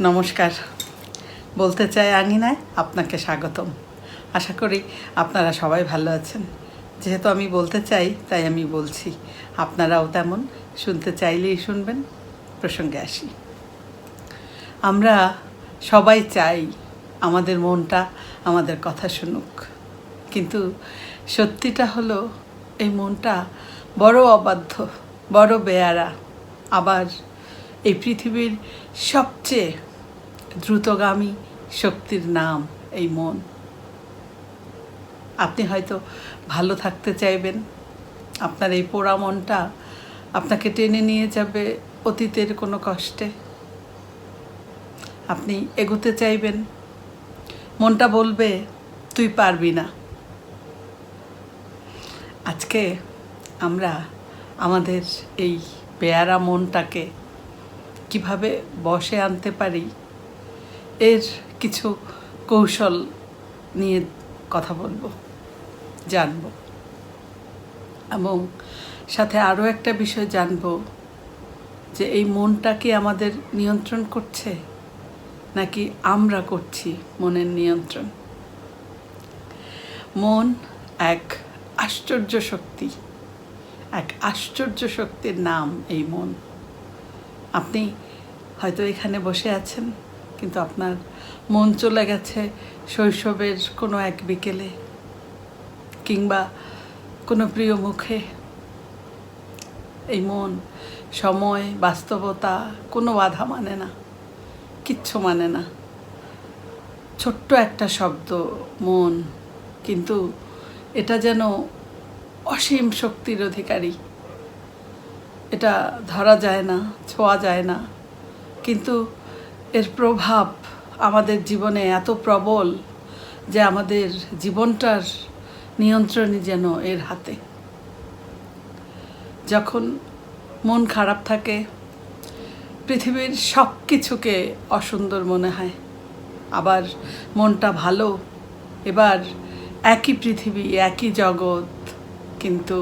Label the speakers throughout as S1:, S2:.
S1: নমস্কার। বলতে চাই আঙিনায় আপনাকে স্বাগতম। আশা করি আপনারা সবাই ভালো আছেন। যেহেতু আমি বলতে চাই, তাই আমি বলছি, আপনারাও তেমন। শুনতে চাইলেই শুনবেন, প্রসঙ্গে আসি। আমরা সবাই চাই আমাদের মনটা, আমাদের কথা শুনুক। কিন্তু সত্যিটা হলো, এই মনটা বড় অবাধ্য, বড় বেয়ারা, আবার এই পৃথিবীর সবচেয়ে দ্রুতগামী শক্তির নাম এই মন। আপনি হয়তো ভালো থাকতে চাইবেন। আপনার এই পোড়া মনটা আপনাকে টেনে নিয়ে যাবে অতীতের কোনো কষ্টে। আপনি এগোতে চাইবেন। মনটা বলবে, তুই পারবি না। আজকে আমরা আমাদের এই পেয়ারা মনটাকে কীভাবে বসে আনতে পারি, এর কিছু কৌশল নিয়ে কথা বলব, জানব। এবং সাথে আরও একটা বিষয় জানব, যে এই মনটা কি আমাদের নিয়ন্ত্রণ করছে, নাকি আমরা করছি মনের নিয়ন্ত্রণ? মন এক আশ্চর্য শক্তি, এক আশ্চর্য শক্তির নাম এই মন। আপনি হয়তো এখানে বসে আছেন, কিন্তু আপনার মন চলে গেছে শৈশবের কোনো এক বিকেলে কিংবা কোনো প্রিয় মুখে। এই মন, সময়, বাস্তবতা কোনো বাধা মানে না, কিচ্ছু মানে না। ছোট্ট একটা শব্দ, মন, কিন্তু এটা যেন অসীম শক্তির অধিকারী। এটা ধরা যায় না, ছোঁয়া যায় না। কিন্তু এর প্রভাব আমাদের জীবনে এত প্রবল যে আমাদের জীবনটার নিয়ন্ত্রণই যেন এর হাতে। যখন মন খারাপ থাকে, পৃথিবীর সব কিছুকে অসুন্দর মনে হয়। আবার মনটা ভালো, এবার একই পৃথিবী, একই জগৎ, কিন্তু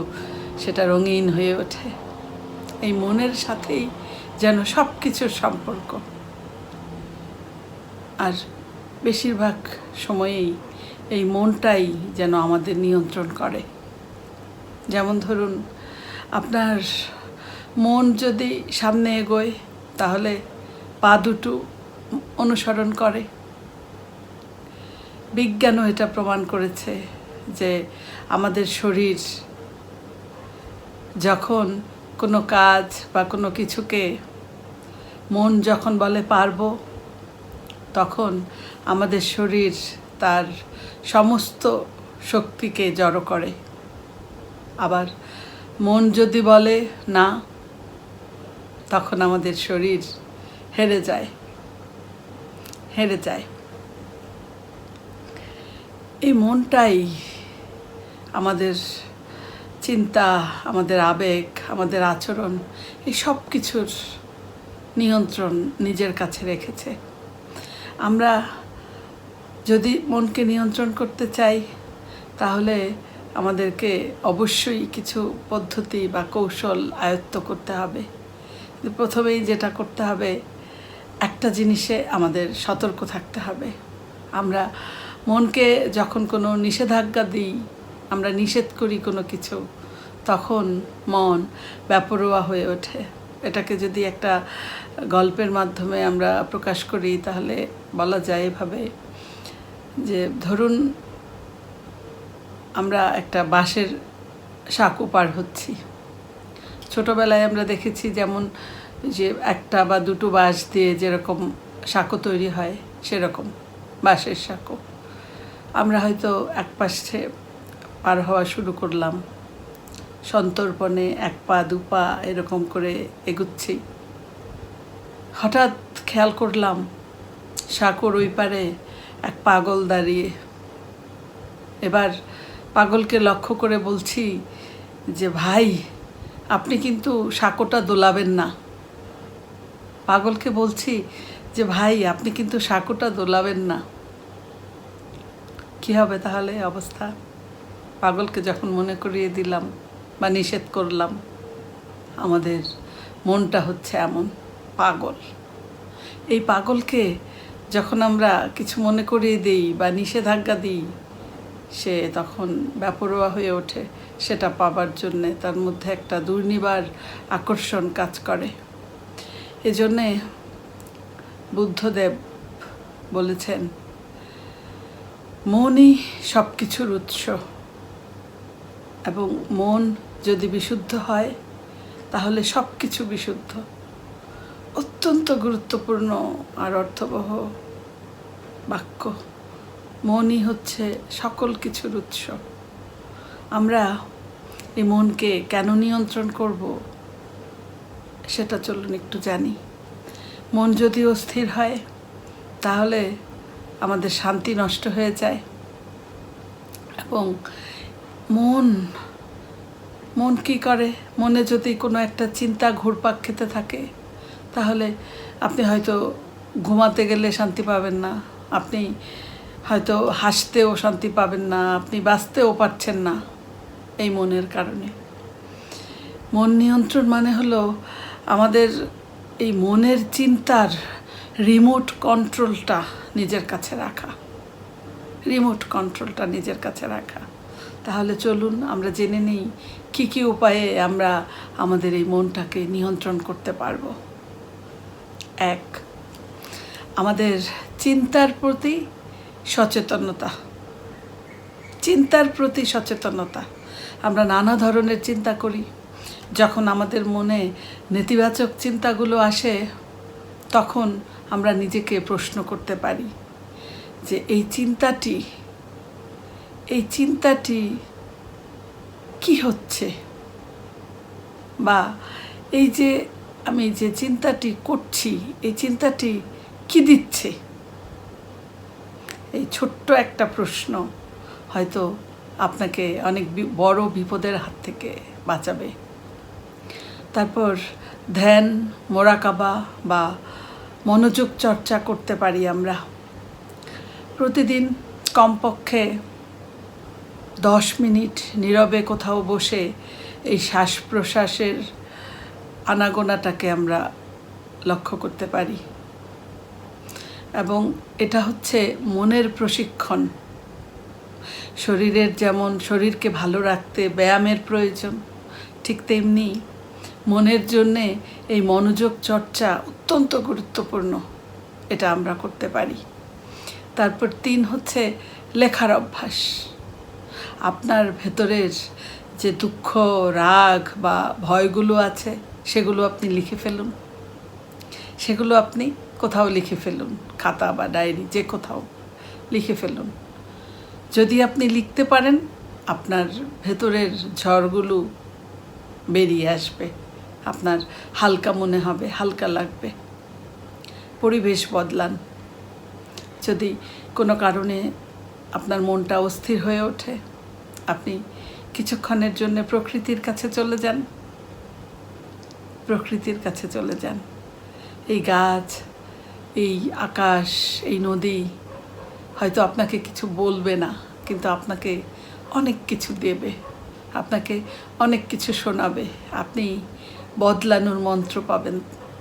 S1: সেটা রঙিন হয়ে ওঠে। এই মনের সাথেই যেন সব কিছুর সম্পর্ক। আর বেশিরভাগ সময়েই এই মনটাই যেন আমাদের নিয়ন্ত্রণ করে। যেমন ধরুন, আপনার মন যদি সামনে এগোয়, তাহলে পা দুটো অনুসরণ করে। বিজ্ঞানও এটা প্রমাণ করেছে যে আমাদের শরীর যখন কোনো কাজ বা কোনো কিছুকে মন যখন বলে পারব, তখন আমাদের শরীর তার সমস্ত শক্তিকে জড়ো করে। আবার মন যদি বলে না, তখন আমাদের শরীর হেরে যায় হেরে যায়। এই মনটাই আমাদের চিন্তা, আমাদের আবেগ, আমাদের আচরণ, এই সব কিছুর নিয়ন্ত্রণ নিজের কাছে রেখেছে। আমরা যদি মনকে নিয়ন্ত্রণ করতে চাই, তাহলে আমাদেরকে অবশ্যই কিছু পদ্ধতি বা কৌশল আয়ত্ত করতে হবে। প্রথমেই যেটা করতে হবে, একটা জিনিসে আমাদের সতর্ক থাকতে হবে। আমরা মনকে যখন কোনো নিষেধাজ্ঞা দিই আমরা নিষেধ করি কোনো কিছু, তখন মন ব্যাপরোয়া হয়ে ওঠে। এটাকে যদি একটা গল্পের মাধ্যমে আমরা প্রকাশ করি, তাহলে বলা যায় এভাবে যে, ধরুন আমরা একটা বাঁশের সাঁকো পার হচ্ছি। ছোটোবেলায় আমরা দেখেছি যেমন যে, একটা বা দুটো বাঁশ দিয়ে যেরকম সাঁকো তৈরি হয়, সেরকম বাঁশের সাঁকো আমরা হয়তো এক পাশে পার হওয়া শুরু করলাম। সন্তর্পণে এক পা, দু পা এরকম করে এগুচ্ছি। হঠাৎ খেয়াল করলাম, সাঁকোর ওই পারে এক পাগল দাঁড়িয়ে। এবার পাগলকে লক্ষ্য করে বলছি যে, ভাই, আপনি কিন্তু সাঁকোটা দোলাবেন না। পাগলকে বলছি যে, ভাই, আপনি কিন্তু সাঁকোটা দোলাবেন না। কী হবে তাহলে অবস্থা? পাগলকে যখন মনে করিয়ে দিলাম বা নিষেধ করলাম, আমাদের মনটা হচ্ছে এমন পাগল। এই পাগলকে যখন আমরা কিছু মনে করিয়ে দিই বা নিষেধাজ্ঞা দিই, সে তখন ব্যাপরোয়া হয়ে ওঠে। সেটা পাবার জন্যে তার মধ্যে একটা দুর্নিবার আকর্ষণ কাজ করে। এজন্যে বুদ্ধদেব বলেছেন, মনই সব কিছুর উৎস। এবং মন যদি বিশুদ্ধ হয়, তাহলে সব কিছু বিশুদ্ধ। অত্যন্ত গুরুত্বপূর্ণ আর অর্থবহ বাক্য। মনই হচ্ছে সকল কিছুর উৎস। আমরা এই মনকে কেন নিয়ন্ত্রণ করব, সেটা চলুন একটু জানি। মন যদি অস্থির হয়, তাহলে আমাদের শান্তি নষ্ট হয়ে যায় এবং মন মন কি করে? মনে যদি কোনো একটা চিন্তা ঘুরপাক খেতে থাকে, তাহলে আপনি হয়তো ঘুমাতে গেলে শান্তি পাবেন না। আপনি হয়তো হাসতেও শান্তি পাবেন না, আপনি বাঁচতেও পারছেন না এই মনের কারণে। মন নিয়ন্ত্রণ মানে হলো আমাদের এই মনের চিন্তার রিমোট কন্ট্রোলটা নিজের কাছে রাখা। রিমোট কন্ট্রোলটা নিজের কাছে রাখা। তাহলে চলুন আমরা জেনে নিই কী কী উপায়ে আমরা আমাদের এই মনটাকে নিয়ন্ত্রণ করতে পারব। এক, আমাদের চিন্তার প্রতি সচেতনতা। চিন্তার প্রতি সচেতনতা। আমরা নানা ধরনের চিন্তা করি। যখন আমাদের মনে নেতিবাচক চিন্তাগুলো আসে, তখন আমরা নিজেকে প্রশ্ন করতে পারি যে, এই চিন্তাটি এই চিন্তাটি কি হচ্ছে? বা এই যে আমি যে চিন্তাটি করছি, এই চিন্তাটি কি দিচ্ছে? এই ছোট্ট একটা প্রশ্ন হয়তো আপনাকে অনেক বড় বিপদের হাত থেকে বাঁচাবে। তারপর ধ্যান, মোরাকাবা বা মনোযোগ চর্চা করতে পারি আমরা। প্রতিদিন কমপক্ষে দশ মিনিট নীরবে কোথাও বসে এই শ্বাস প্রশ্বাসের আনাগোনাটাকে আমরা লক্ষ্য করতে পারি। এবং এটা হচ্ছে মনের প্রশিক্ষণ। শরীরের যেমন শরীরকে ভালো রাখতে ব্যায়ামের প্রয়োজন, ঠিক তেমনি মনের জন্যে এই মনোযোগ চর্চা অত্যন্ত গুরুত্বপূর্ণ, এটা আমরা করতে পারি। তারপর তিন হচ্ছে লেখার অভ্যাস। আপনার ভেতরের যে দুঃখ, রাগ বা ভয়গুলো আছে, সেগুলো আপনি লিখে ফেলুন। সেগুলো আপনি কোথাও লিখে ফেলুন, খাতা বা ডায়েরি, যে কোথাও লিখে ফেলুন। যদি আপনি লিখতে পারেন, আপনার ভেতরের ঝড়গুলো বেরিয়ে আসবে, আপনার হালকা মনে হবে, হালকা লাগবে। পরিবেশ বদলান। যদি কোনো কারণে আপনার মনটা অস্থির হয়ে ওঠে আপনি কিছুক্ষণের জন্য প্রকৃতির কাছে চলে যান। প্রকৃতির কাছে চলে যান। এই গাছ, এই আকাশ, এই নদী হয়তো আপনাকে কিছু বলবে না, কিন্তু আপনাকে অনেক কিছু দেবে। আপনাকে অনেক কিছু শোনাবে। আপনি বদলানোর মন্ত্র পাবেন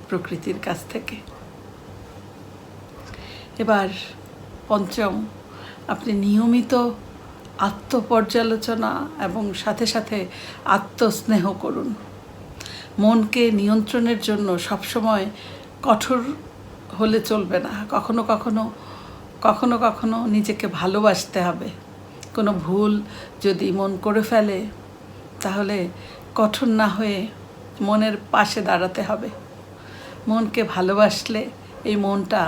S1: প্রকৃতির কাছ থেকে। এবার পঞ্চম, আপনি নিয়মিত আত্মপর্যালোচনা এবং সাথে সাথে আত্মস্নেহ করুন। মনকে নিয়ন্ত্রণের জন্য সবসময় কঠোর হলে চলবে না। কখনো কখনো কখনো কখনো নিজেকে ভালোবাসতে হবে। কোনো ভুল যদি মন করে ফেলে, তাহলে কঠোর না হয়ে মনের পাশে দাঁড়াতে হবে। মনকে ভালোবাসলে এই মনটা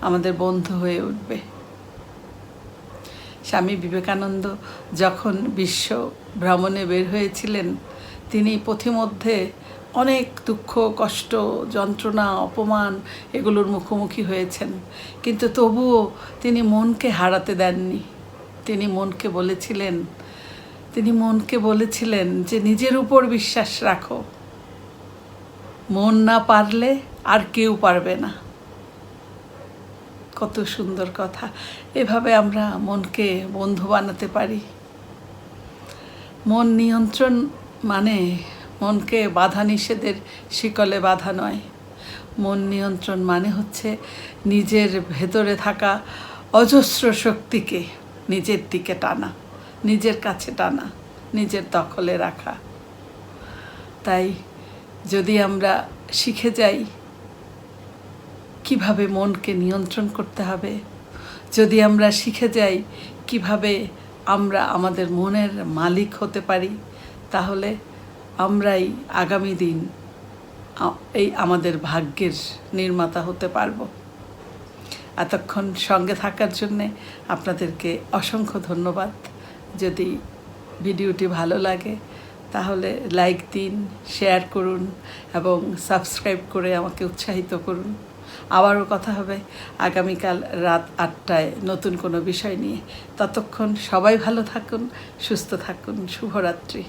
S1: আমাদের বন্ধু হয়ে উঠবে। স্বামী বিবেকানন্দ যখন বিশ্ব ভ্রমণে বের হয়েছিলেন, তিনি পথিমধ্যে অনেক দুঃখ, কষ্ট, যন্ত্রণা, অপমান এগুলোর মুখোমুখি হয়েছেন। কিন্তু তবুও তিনি মনকে হারাতে দেননি। তিনি মনকে বলেছিলেন, তিনি মনকে বলেছিলেন যে নিজের উপর বিশ্বাস রাখো। মন না পারলে আর কেউ পারবে না। কত সুন্দর কথা। এভাবে আমরা মনকে বন্ধু বানাতে পারি। মন নিয়ন্ত্রণ মানে মনকে বাধা নিষেধের শিকলে বাধা নয়। মন নিয়ন্ত্রণ মানে হচ্ছে নিজের ভেতরে থাকা অজস্র শক্তিকে নিজের দিকে টানা, নিজের কাছে টানা, নিজের দখলে রাখা। তাই যদি আমরা শিখে যাই কীভাবে মনকে নিয়ন্ত্রণ করতে হবে? যদি আমরা শিখে যাই কীভাবে আমরা আমাদের মনের মালিক হতে পারি, তাহলে আমরাই আগামী দিন এই আমাদের ভাগ্যের নির্মাতা হতে পারব। এতক্ষণ সঙ্গে থাকার জন্যে আপনাদেরকে অসংখ্য ধন্যবাদ। যদি ভিডিওটি ভালো লাগে, তাহলে লাইক দিন, শেয়ার করুন এবং সাবস্ক্রাইব করে আমাকে উৎসাহিত করুন। আবারও কথা হবে আগামীকাল রাত আটটায় নতুন কোনো বিষয় নিয়ে। ততক্ষণ সবাই ভালো থাকুন, সুস্থ থাকুন, শুভরাত্রি।